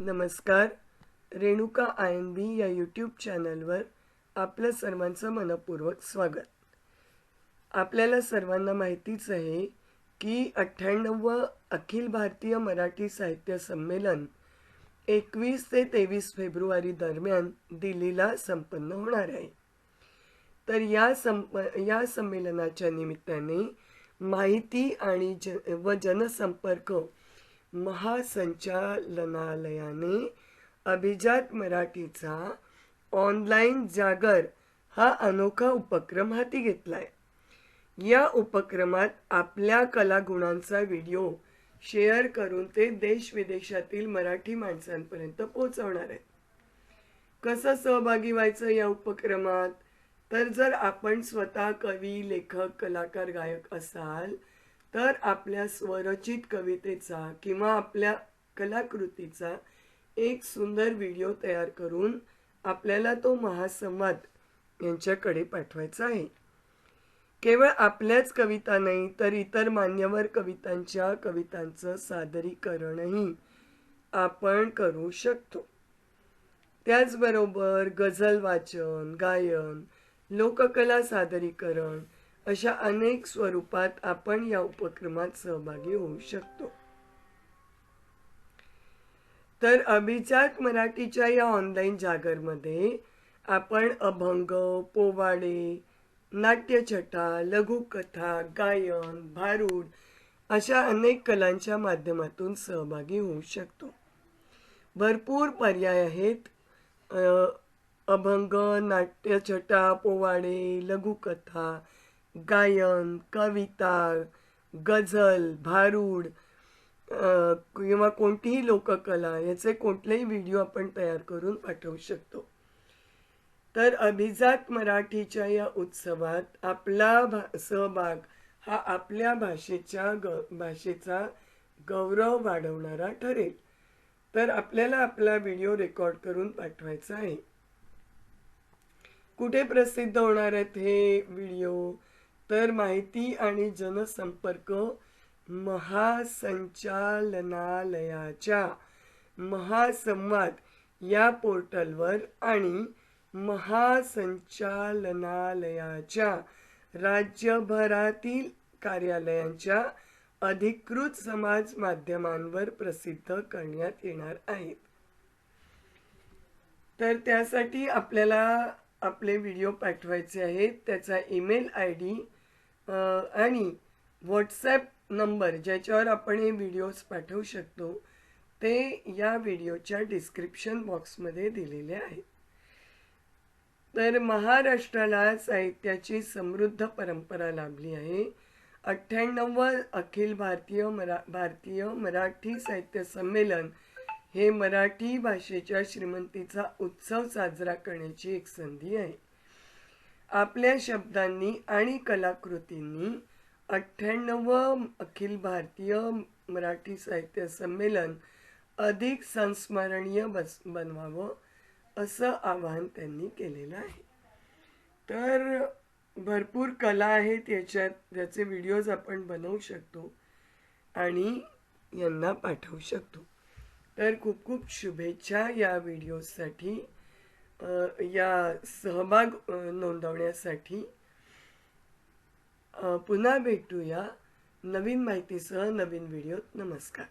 नमस्कार Renuka I N बी या YouTube चॅनलवर आपलं सर्वांचं मनपूर्वक स्वागत. आपल्याला सर्वांना माहितीच आहे की अठ्ठ्याण्णवं अखिल भारतीय मराठी साहित्य संमेलन एकवीस ते तेवीस फेब्रुवारी दरम्यान दिल्लीला संपन्न होणार आहे. तर या संप या संमेलनाच्या निमित्ताने माहिती आणि ज व जनसंपर्क महासंचालनालयाने अभिजात मराठीचा ऑनलाईन जागर हा अनोखा उपक्रम हाती घेतलाय. या उपक्रमात आपल्या कलागुणांचा व्हिडिओ शेअर करून ते देश विदेशातील मराठी माणसांपर्यंत पोहोचवणार आहेत. कसं सहभागी व्हायचं या उपक्रमात? तर जर आपण स्वतः कवी लेखक कलाकार गायक असाल तर आपल्या स्वरचित कवितेचा किंवा आपल्या कलाकृतीचा एक सुंदर व्हिडिओ तयार करून आपल्याला तो महासंवाद यांच्याकडे पाठवायचा आहे. केवळ आपल्याच कविता नाही तर इतर मान्यवर कवितांच्या कवितांचं सादरीकरणही आपण करू शकतो. त्याचबरोबर गझल वाचन गायन लोककला सादरीकरण अशा अनेक स्वरूपात आपण या उपक्रमात सहभागी होऊ शकतो. तर अभिजात मराठीच्या या ऑनलाईन जागरमध्ये आपण अभंग पोवाडे नाट्यछटा लघुकथा गायन भारूड अशा अनेक कलांच्या माध्यमातून सहभागी होऊ शकतो. भरपूर पर्याय आहेत. अभंग नाट्यछटा पोवाडे लघुकथा गायन कविता गझल भारूड किंवा कोणतीही लोककला याचे कोणतेही व्हिडिओ आपण तयार करून पाठवू शकतो. तर अभिजात मराठीच्या या उत्सवात आपला भा सहभाग हा आपल्या भाषेच्या ग भाषेचा गौरव वाढवणारा ठरेल. तर आपल्याला आपला व्हिडिओ रेकॉर्ड करून पाठवायचा आहे. कुठे प्रसिद्ध होणार आहेत हे व्हिडिओ? तर माहिती आणि जनसंपर्क महासंचालनालयाच्या महासंवाद या पोर्टलवर आणि महासंचालनालयाच्या राज्यभरातील कार्यालयांच्या अधिकृत समाज माध्यमांवर प्रसिद्ध करण्यात येणार आहेत. तर त्यासाठी आपल्याला आपले व्हिडिओ पाठवायचे आहेत. त्याचा ईमेल आय डी आणि व्हॉट्सॲप नंबर ज्याच्यावर आपण हे व्हिडिओज पाठवू शकतो ते या व्हिडिओच्या डिस्क्रिप्शन बॉक्समध्ये दिलेले आहेत तर महाराष्ट्राला साहित्याची समृद्ध परंपरा लाभली आहे. अठ्ठ्याण्णव अखिल भारतीय मरा भारतीय मराठी साहित्य संमेलन हे मराठी भाषेच्या श्रीमंतीचा उत्सव साजरा करण्याची एक संधी आहे. आपल्या शब्दांनी आणि कलाकृतींनी अठ्ठ्याण्णवं अखिल भारतीय मराठी साहित्य संमेलन अधिक संस्मरणीय बस बनवावं असं आवाहन त्यांनी केलेलं आहे. तर भरपूर कला आहेत याच्यात त्याचे व्हिडिओज आपण बनवू शकतो आणि यांना पाठवू शकतो. तर खूप खूप शुभेच्छा या व्हिडिओसाठी या सहभाग नोंदवण्यासाठी पुन्हा भेटूया नवीन माहितीसह नवीन व्हिडिओत. नमस्कार.